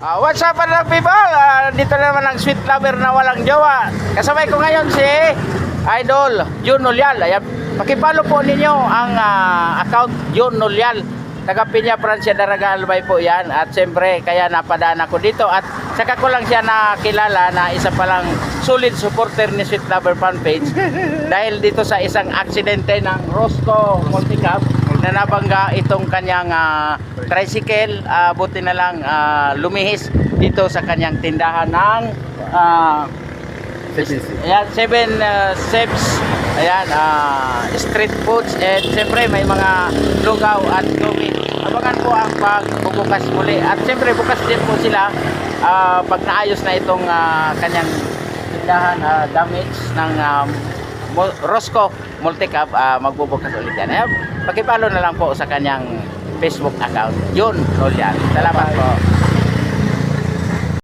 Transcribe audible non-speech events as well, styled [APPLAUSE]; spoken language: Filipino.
Ah, what's up mga people? Ah, dito naman ang sweet lover na walang jowa. Kasabay ko ngayon si Idol Jun Nolyal. Ayan, pakipalo po ninyo ang ah, account Jun Nolyal. Taga Piña Francia Daraga Albay po yan. At siyempre, kaya napadaan ako dito. At saka ko lang siya nakilala na isa palang solid supporter ni Sweet Lover fan page. [LAUGHS] Dahil dito sa isang aksidente ng Roscoe Multicab na nabangga itong kanyang ah, tricycle ah, buti na lang ah, lumihis dito sa kanyang tindahan ng ah, ayan, seven uh, steps ayan, ah, street foods. And siyempre may mga lugaw at lumi abangan po ang pagbubukas muli. At siyempre bukas din po sila ah, pag naayos na itong ah, kanyang tindahan ah, damage ng Mo- Roscoe Multicab ah, magbubukas ulit yan. Ayan, pakipalo na lang po sa kanyang Facebook account. Yun, Rolian. Salamat po.